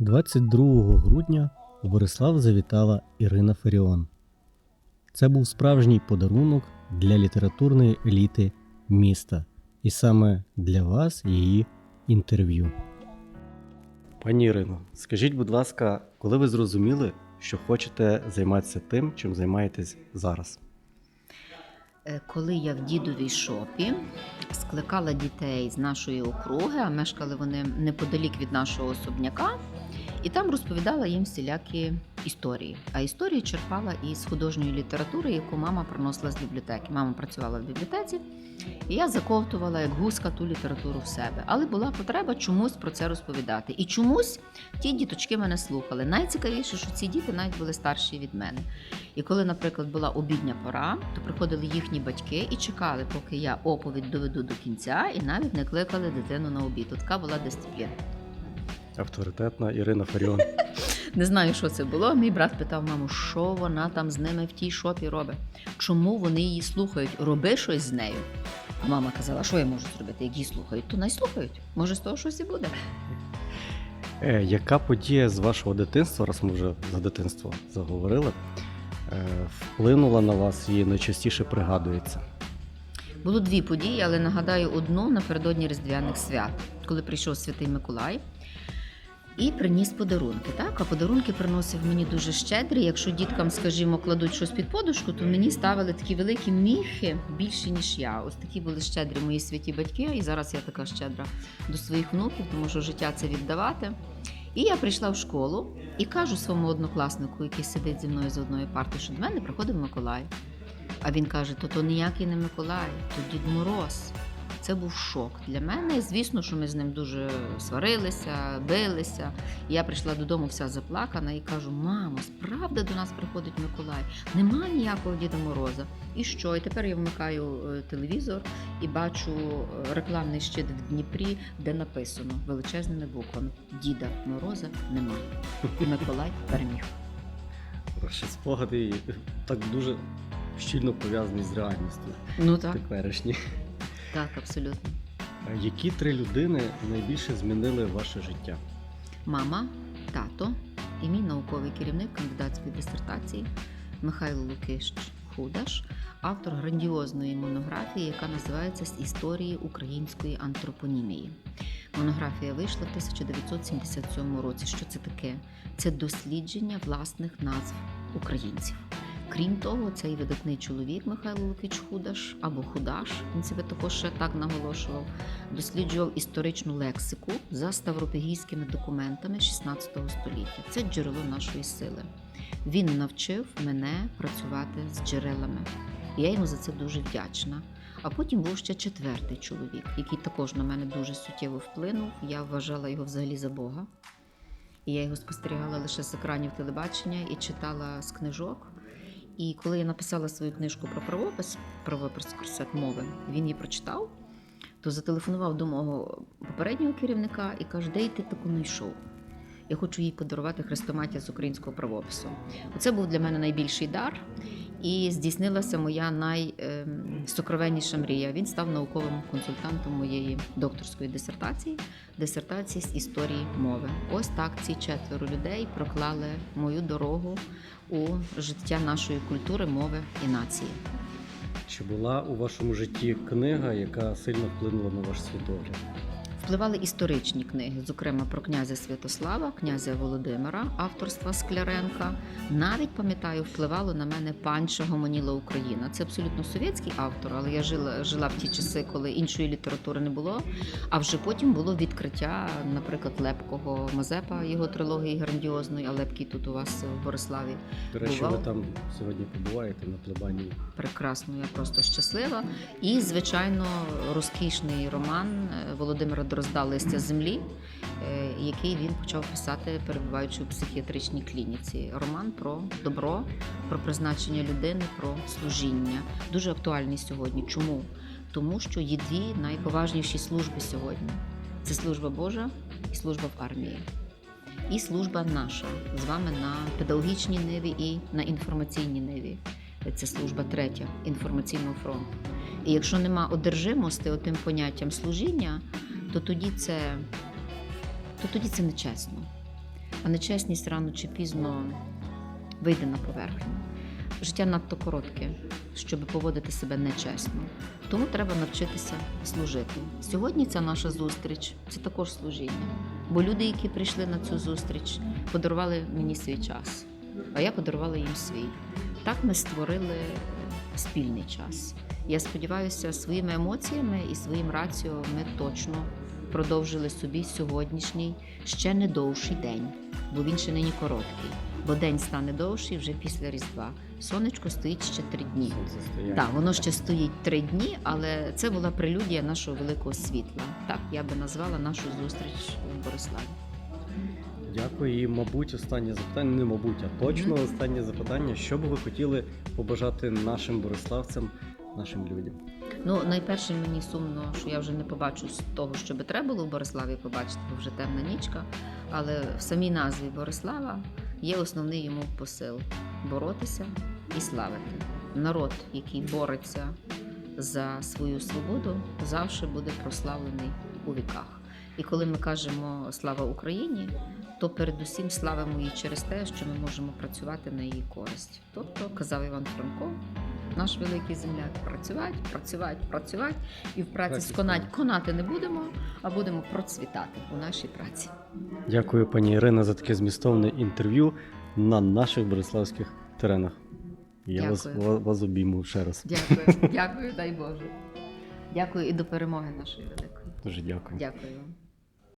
22 грудня у Борислав завітала Ірина Феріон. Це був справжній подарунок для літературної еліти міста, і саме для вас її інтерв'ю. Пані Ірино, скажіть, будь ласка, коли ви зрозуміли, що хочете займатися тим, чим займаєтесь зараз? Е, Коли я в дідовій шопі скликала дітей з нашої округи, а мешкали вони неподалік від нашого особняка, і там розповідала їм всілякі історії. А історії черпала із художньої літератури, яку мама приносила з бібліотеки. Мама працювала в бібліотеці, і я заковтувала як гуска ту літературу в себе. Але була потреба чомусь про це розповідати. І чомусь ті діточки мене слухали. Найцікавіше, що ці діти навіть були старші від мене. І коли, наприклад, була обідня пора, то приходили їхні батьки і чекали, поки я оповідь доведу до кінця, і навіть не кликали дитину на обід. Така була дисципліна. Авторитетна Ірина Феріон. Не знаю, що це було. Мій брат питав маму, що вона там з ними в тій шопі робить. Чому вони її слухають? Роби щось з нею. А мама казала, що я можу зробити, як її слухають, то най слухають. Може, з того щось і буде. Е, яка подія з вашого дитинства, раз ми вже за дитинство заговорили, е, вплинула на вас і найчастіше пригадується? Було дві події, але нагадаю одну напередодні Різдвяних свят, коли прийшов Святий Миколай і приніс подарунки. Так, а подарунки приносив мені дуже щедрі. Якщо діткам, скажімо, кладуть щось під подушку, то мені ставили такі великі міхи більше, ніж я. Ось такі були щедрі мої святі батьки, і зараз я така щедра до своїх внуків, тому що життя це віддавати. І я прийшла в школу і кажу своєму однокласнику, який сидить зі мною з одної парти, що до мене приходив Миколай. А він каже: то то ніякий не Миколай, то Дід Мороз. Це був шок для мене. Звісно, що ми з ним дуже сварилися, билися. Я прийшла додому вся заплакана і кажу: мамо, справді до нас приходить Миколай. Нема ніякого Діда Мороза. І що? І тепер я вмикаю е, телевізор і бачу е, рекламний щит в Дніпрі, де написано величезними буквами: Діда Мороза немає. І Миколай переміг. Ваші спогади так дуже щільно пов'язані з реальністю Ну так, теперішні. Так, абсолютно. Е, Які три людини найбільше змінили ваше життя? мама, тато і мій науковий керівник кандидатської дисертації Михайло Лукиш Худаш, автор грандіозної монографії, яка називається З історії української антропонімії. Монографія вийшла в 1977 році. Що це таке? Це дослідження власних назв українців. Крім того, цей видатний чоловік Михайло Лукич Худаш або Худаш, він себе також ще так наголошував, досліджував історичну лексику за ставропігійськими документами 16 століття. Це джерело нашої сили. Він навчив мене працювати з джерелами. Я йому за це дуже вдячна. А потім був ще четвертий чоловік, який також на мене дуже суттєво вплинув. Я вважала його взагалі за Бога. І я його спостерігала лише з екранів телебачення і читала з книжок. І коли я написала свою книжку про правопис, правопис курсет мови, він її прочитав, то зателефонував до мого попереднього керівника і каже, де ти таку знайшов? Я хочу їй подарувати хрестоматія з українського правопису. Оце був для мене найбільший дар, і здійснилася моя найсокровенніша мрія. Він став науковим консультантом моєї докторської дисертації, дисертації з історії мови. Ось так ці четверо людей проклали мою дорогу у життя нашої культури, мови і нації. Чи була у вашому житті книга, яка сильно вплинула на ваш світогляд? Впливали історичні книги, зокрема про князя Святослава, князя Володимира, авторства Скляренка. Навіть пам'ятаю, впливало на мене панча Гомоніла Україна. Це абсолютно совєтський автор, але я жила, жила в ті часи, коли іншої літератури не було. А вже потім було відкриття, наприклад, Лепкого Мазепа, його трилогії грандіозної, а Лепкий тут у вас в Бориславі. До речі, Бував. ви там сьогодні побуваєте на плебанії. Прекрасно, я просто щаслива. І, звичайно, розкішний роман е, Володимира Дрозда Листя землі, е, який він почав писати, перебуваючи у психіатричній клініці. Роман про добро, про призначення людини, про служіння. Дуже актуальний сьогодні. Чому? Тому що є дві найповажніші служби сьогодні: це служба Божа і служба в армії. І служба наша з вами на педагогічній ниві і на інформаційній ниві. Це служба третя інформаційного фронту. І якщо нема одержимості отим поняттям служіння, то тоді це, то тоді це нечесно. а нечесність рано чи пізно вийде на поверхню. Життя надто коротке, щоб поводити себе нечесно. Тому треба навчитися служити. Сьогодні ця наша зустріч це також служіння. Бо люди, які прийшли на цю зустріч, подарували мені свій час, а я подарувала їм свій. Так ми створили спільний час. Я сподіваюся, своїми емоціями і своїм раціо ми точно продовжили собі сьогоднішній ще не довший день, бо він ще нині короткий. Бо день стане довший вже після Різдва. Сонечко стоїть ще три дні. Так, воно ще стоїть три дні, але це була прелюдія нашого великого світла. Так я би назвала нашу зустріч в Бориславі. Дякую. І, мабуть, останнє запитання, не мабуть, а точно останнє запитання. Що би ви хотіли побажати нашим бориславцям, нашим людям? Ну, найперше мені сумно, що я вже не побачу з того, що би треба було в Бориславі побачити, бо вже темна нічка. Але в самій назві Борислава є основний йому посил боротися і славити. Народ, який бореться за свою свободу, завжди буде прославлений у віках. І коли ми кажемо слава Україні, то передусім славимо її через те, що ми можемо працювати на її користь. Тобто, казав Іван Франко, наш великий земляк, працювати, працювати, працювати і в праці сконать. Конати не будемо, а будемо процвітати у нашій праці. Дякую, пані Ірина, за таке змістовне інтерв'ю на наших бориславських теренах. Я вас, Дякую. ва- вас обійму ще раз. Дякую, дякую, дай Боже. Дякую і до перемоги нашої великої. Дуже дякую. Дякую вам.